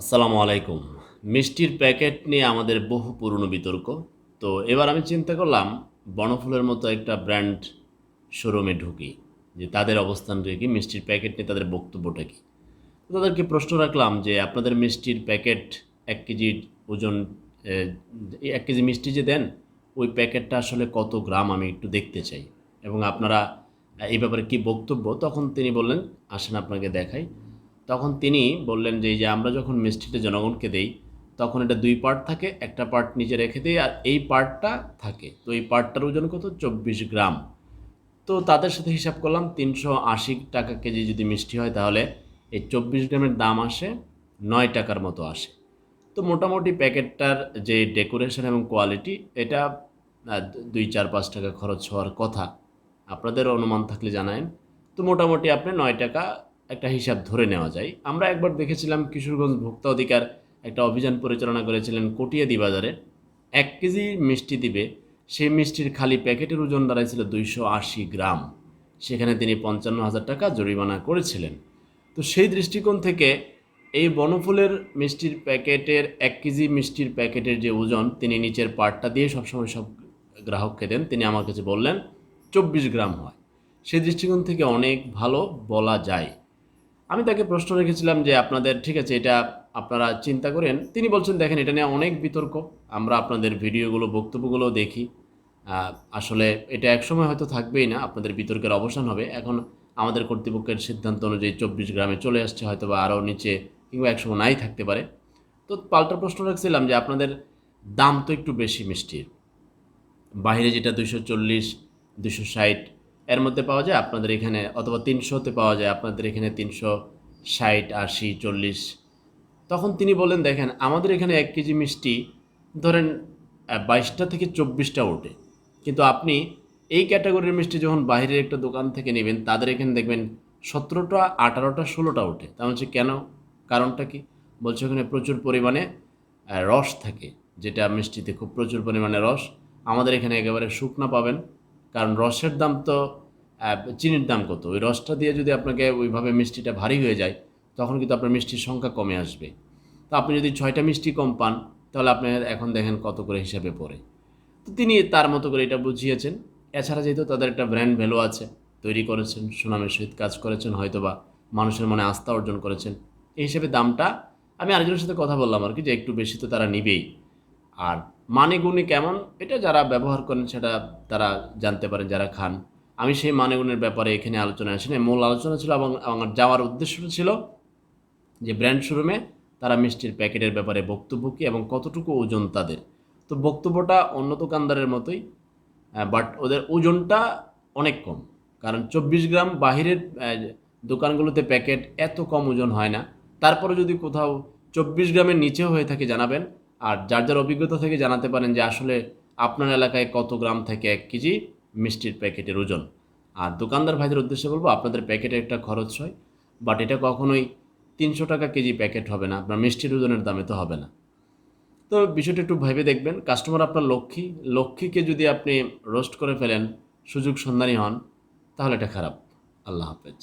আসসালামু আলাইকুম। মিষ্টির প্যাকেট নিয়ে আমাদের বহু পুরনো বিতর্ক। তো এবার আমি চিন্তা করলাম, বনফুলের মতো একটা ব্র্যান্ড শোরুমে ঢুকি, যে তাদের অবস্থান রেখে মিষ্টির প্যাকেট নিয়ে তাদের বক্তব্যটা কী? তাদেরকে প্রশ্ন রাখলাম যে আপনাদের মিষ্টির প্যাকেট এক কেজি ওজন এক কেজি মিষ্টি যে দেন, ওই প্যাকেটটা আসলে কত গ্রাম আমি একটু দেখতে চাই। এবং আপনারা এই ব্যাপারে কী বক্তব্য? তখন তিনি বললেন, আসেন আপনাকে দেখাই। তখন তিনি বললেন যে যে আমরা যখন মিষ্টিটা জনগণকে দেই, তখন এটা দুই পার্ট থাকে, একটা পার্ট নিচে রেখে দিই, আর এই পার্টটা থাকে। তো এই পার্টটার ওজন কত? চব্বিশ গ্রাম। তো তাদের সাথে হিসাব করলাম, তিনশো আশি টাকা কেজি যদি মিষ্টি হয়, তাহলে এই চব্বিশ গ্রামের দাম আসে নয় টাকার মতো আসে। তো মোটামুটি প্যাকেটটার যে ডেকোরেশন এবং কোয়ালিটি, এটা দুই, চার, পাঁচ টাকা খরচ হওয়ার কথা। আপনাদের অনুমান থাকলে জানায়েন। তো মোটামুটি আপনি নয় টাকা একটা হিসাব ধরে নেওয়া যায়। আমরা একবার দেখেছিলাম কিশোরগঞ্জ ভোক্তা অধিকার একটা অভিযান পরিচালনা করেছিলেন কটিয়াদি বাজারে এক কেজি মিষ্টি দিবে সেই মিষ্টির খালি প্যাকেটের ওজন দাঁড়াইছিল দুইশো আশি গ্রাম। সেখানে তিনি পঞ্চান্ন হাজার টাকা জরিমানা করেছিলেন। তো সেই দৃষ্টিকোণ থেকে এই বনফুলের মিষ্টির প্যাকেটের, এক কেজি মিষ্টির প্যাকেটের যে ওজন, তিনি নিচের পার্টটা দিয়ে সবসময় সব গ্রাহককে দেন। তিনি আমার কাছে বললেন, চব্বিশ গ্রাম হয়। সেই দৃষ্টিকোণ থেকে অনেক ভালো বলা যায়। আমি তাকে প্রশ্ন রেখেছিলাম যে আপনাদের, ঠিক আছে, এটা আপনারা চিন্তা করেন। তিনি বলছেন, দেখেন, এটা নিয়ে অনেক বিতর্ক। আমরা আপনাদের ভিডিওগুলো, বক্তব্যগুলো দেখি। আসলে এটা একসময় হয়তো থাকবেই না, আপনাদের বিতর্কের অবসান হবে। এখন আমাদের কর্তৃপক্ষের সিদ্ধান্ত অনুযায়ী চব্বিশ গ্রামে চলে আসছে হয়তো বা আরও নিচে কিংবা একসময় নাই থাকতে পারে। তো পাল্টা প্রশ্ন রাখছিলাম যে আপনাদের দাম তো একটু বেশি মিষ্টির। বাইরে যেটা দুশো চল্লিশ দুশো ষাট এর মধ্যে পাওয়া যায় আপনাদের এখানে, অথবা তিনশোতে পাওয়া যায় আপনাদের এখানে তিনশো ষাট, আশি, চল্লিশ। তখন তিনি বলেন, দেখেন, আমাদের এখানে এক কেজি মিষ্টি, ধরেন বাইশটা থেকে চব্বিশটা ওঠে। কিন্তু আপনি এই ক্যাটাগরির মিষ্টি যখন বাইরের একটা দোকান থেকে নেবেন, তাদের এখানে দেখবেন সতেরোটা, আঠারোটা, ষোলোটা ওঠে। তা হচ্ছে, কেন? কারণটা কি? বলছে, ওখানে প্রচুর পরিমাণে রস থাকে, যেটা মিষ্টিতে খুব প্রচুর পরিমাণে রস। আমাদের এখানে একেবারে শুকনা পাবেন কারণ রসের দাম তো চিনির দাম কত? ওই রসটা দিয়ে যদি আপনাকে ওইভাবে মিষ্টিটা ভারী হয়ে যায়, তখন কিন্তু আপনার মিষ্টির সংখ্যা কমে আসবে। তো আপনি যদি ছয়টা মিষ্টি কম পান, তাহলে আপনার এখন দেখেন কত করে হিসাবে পড়ে। তো তিনি তার মতো করে এটা বুঝিয়েছেন। এছাড়া যেহেতু তাদের একটা ব্র্যান্ড ভ্যালু আছে, তৈরি করেছেন, সুনামের সহিত কাজ করেছেন, হয়তোবা মানুষের মনে আস্থা অর্জন করেছেন। এই হিসেবে দামটা, আমি আরেকজনের সাথে কথা বললাম আর কি, যে একটু বেশি তো তারা নিবেই। আর মানে গুণে কেমন? এটা যারা ব্যবহার করেন সেটা তারা জানতে পারেন, যারা খান। আমি সেই মানে গুণের ব্যাপারে এখানে আলোচনা আসিনি। মূল আলোচনা ছিল এবং আমার যাওয়ার উদ্দেশ্যটা ছিল যে ব্র্যান্ড শোরুমে তারা মিষ্টির প্যাকেটের ব্যাপারে বক্তব্য কী এবং কতটুকু ওজন তাদের। তো বক্তব্যটা অন্য দোকানদারের মতোই বাট ওদের ওজনটা অনেক কম। কারণ চব্বিশ গ্রাম বাহিরের দোকানগুলোতে প্যাকেট এত কম ওজন হয় না। তারপরে যদি কোথাও চব্বিশ গ্রামের নিচেও হয়ে থাকে জানাবেন আর যার যার অভিজ্ঞতা থেকে জানাতে পারেন যে আসলে আপনার এলাকায় কত গ্রাম থেকে এক কেজি মিষ্টির প্যাকেটের ওজন। আর দোকানদার ভাইদের উদ্দেশ্যে বলব, আপনাদের প্যাকেটে একটা খরচ হয় বাট এটা কখনোই তিনশো টাকা কেজি প্যাকেট হবে না আপনার মিষ্টির ওজনের দামে তো হবে না। তো বিষয়টা একটু ভেবে দেখবেন কাস্টমার আপনার লক্ষ্মী, লক্ষ্মীকে যদি আপনি রোস্ট করে ফেলেন, সুযোগ সন্ধানী হন, তাহলে এটা খারাপ। আল্লাহ হাফেজ।